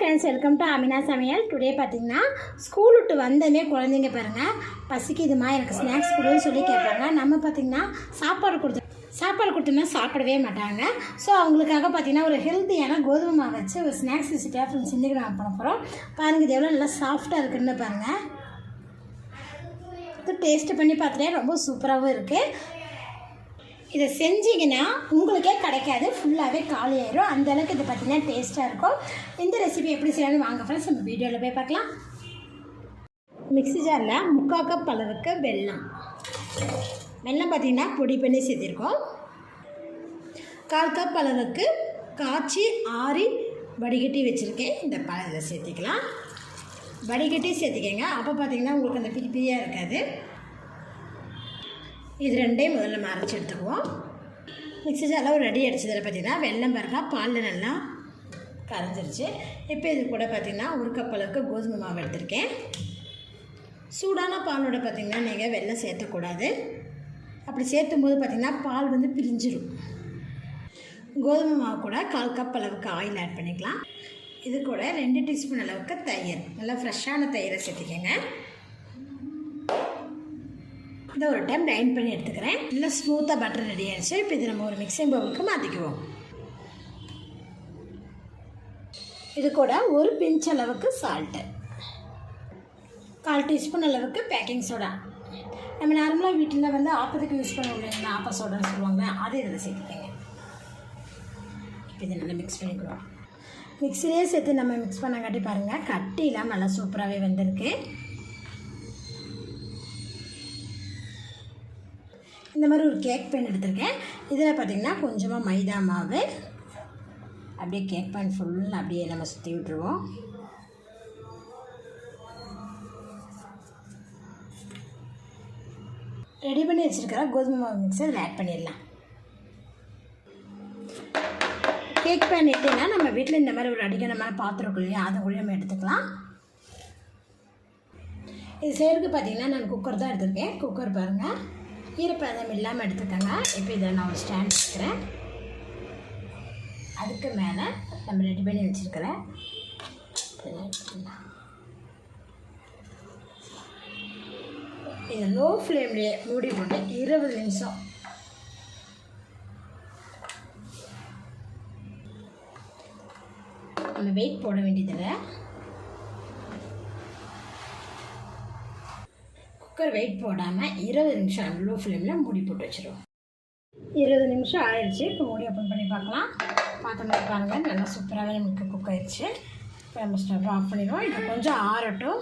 Friends welcome to Amina சமையல் today பார்த்தீங்கன்னா school விட்டு வந்தமே குழந்தைங்க பாருங்கள் பசிக்குதுமா? எனக்கு ஸ்நாக்ஸ் கொடுன்னு சொல்லி கேட்பாங்க. நம்ம பார்த்தீங்கன்னா சாப்பாடு கொடுத்து சாப்பாடு கொடுத்தோம்னா சாப்பிடவே மாட்டாங்க. ஸோ அவங்களுக்காக பார்த்தீங்கன்னா ஒரு ஹெல்த்தியான கோதுமை மாவு வச்சு ஒரு ஸ்நாக்ஸ் ரெசிபியாக ஃப்ரெண்ட்ஸ் இன்றைக்கி நான் பண்ண போகிறோம் பாருங்கள் இது எவ்வளோ நல்லா சாஃப்டாக இருக்குன்னு பாருங்கள் இது டேஸ்ட்டு பண்ணி பார்த்துட்டே ரொம்ப சூப்பராகவும் இருக்குது இதை செஞ்சீங்கன்னா உங்களுக்கே கிடைக்காது. ஃபுல்லாகவே காலி ஆயிரும் அந்த அளவுக்கு இது பார்த்தீங்கன்னா டேஸ்ட்டாக இருக்கும். இந்த ரெசிபி எப்படி செய்யணும்னு வாங்க ஃப்ரெண்ட்ஸ் நம்ம வீடியோவில் போய் பார்க்கலாம். மிக்ஸி ஜாரில் முக்கால் கப் அளவுக்கு வெல்லம். வெல்லம் பார்த்தீங்கன்னா பொடி பண்ணி சேர்த்திருக்கோம். கால் கப் அளவுக்கு காய்ச்சி ஆறி வடிகட்டி வச்சுருக்கேன். இந்த பழத்தை சேர்த்திக்கலாம். வடிகட்டி சேர்த்திக்கங்க. அப்போ பார்த்தீங்கன்னா உங்களுக்கு அந்த பிரிப்பியாக இருக்காது. இது ரெண்டையும் முதல்ல நம்ம அரைச்சி எடுத்துக்குவோம். மிக்ஸி ஜாரில் ஒரு ரெடி அடிச்சதில் பார்த்தீங்கன்னா வெள்ளம் பாருங்க பாலில் நல்லா கரைஞ்சிருச்சு. இப்போ இது கூட பார்த்திங்கன்னா ஒரு கப் அளவுக்கு கோதுமை மாவு எடுத்திருக்கேன். சூடான பாலோட பார்த்திங்கன்னா நீங்கள் வெள்ளம் சேர்த்தக்கூடாது. அப்படி சேர்த்தும் போது பார்த்திங்கன்னா பால் வந்து பிரிஞ்சிடும். கோதுமை மாவு கூட கால் கப் அளவுக்கு ஆயில் ஆட் பண்ணிக்கலாம். இது கூட ரெண்டு டீஸ்பூன் அளவுக்கு தயிர். நல்லா ஃப்ரெஷ்ஷான தயிரை சேர்த்திக்கங்க. இதை ஒரு டைம் கிரைண்ட் பண்ணி எடுத்துக்கிறேன். நல்லா ஸ்மூத்தாக பட்டர் ரெடி ஆயிடுச்சு. இப்போ இது நம்ம ஒரு மிக்சிங் பவுலுக்கு மாற்றிக்குவோம் இது கூட ஒரு பிஞ்ச் அளவுக்கு சால்ட்டு கால் டீஸ்பூன் அளவுக்கு பேக்கிங் சோடா நம்ம நார்மலாக வீட்டில் வந்து ஆப்பத்துக்கு யூஸ் பண்ண இல்லைங்களா? ஆப்ப சோடான்னு சொல்லுவாங்க அது இதில் சேர்த்துக்கோங்க. இப்போ இதை நல்லா மிக்ஸ் பண்ணிக்கிறோம். மிக்ஸிலே சேர்த்து நம்ம மிக்ஸ் பண்ணங்காட்டி பாருங்கள் கட்டி இல்லாமல் நல்லா சூப்பராகவே வந்திருக்கு. இந்த மாதிரி ஒரு கேக் பேன் எடுத்திருக்கேன். இதில் பார்த்திங்கன்னா கொஞ்சமாக மைதா மாவு. அப்படியே கேக் பேன் ஃபுல்லாக அப்படியே நம்ம சுற்றி விட்டுருவோம். ரெடி பண்ணி வச்சுருக்கிற கோதுமை மாவு மிக்ஸ் அதில் ஆட் பண்ணிடலாம். கேக் பேன் எடுத்தீங்கன்னா நம்ம வீட்டில் இந்த மாதிரி ஒரு அடிக்கணமான பாத்திரம் இருக்கு இல்லையா அதை கூட நம்ம எடுத்துக்கலாம். இது செய்கிறதுக்கு பார்த்தீங்கன்னா நான் குக்கர் தான் எடுத்திருக்கேன். குக்கர் பாருங்கள் ஈரப்பதம் இல்லாமல் எடுத்துக்கோங்க. இப்போ இதை நான் ஒரு ஸ்டாண்ட் வச்சுக்கிறேன். அதுக்கு மேலே நம்ம ரெடி பண்ணி வச்சுருக்கிறேன். இதை லோ ஃப்ளேம்லேயே மூடி போட்டு இருபது நிமிஷம். நம்ம வெயிட் போட வேண்டியதில்லை. குக்கர் வெயிட் போடாமல் இருபது நிமிஷம் லோ ஃப்ளேமில் மூடி போட்டு வச்சிருவோம். இருபது நிமிஷம் ஆயிடுச்சு இப்போ மூடி ஓப்பன் பண்ணி பார்க்கலாம். பார்த்தோம்னா பாருங்கள் நல்லா சூப்பராகவே நமக்கு குக் ஆயிடுச்சு இப்போ நம்ம ஸ்டவ் ஆஃப் பண்ணிடுவோம். இது கொஞ்சம் ஆறட்டும்.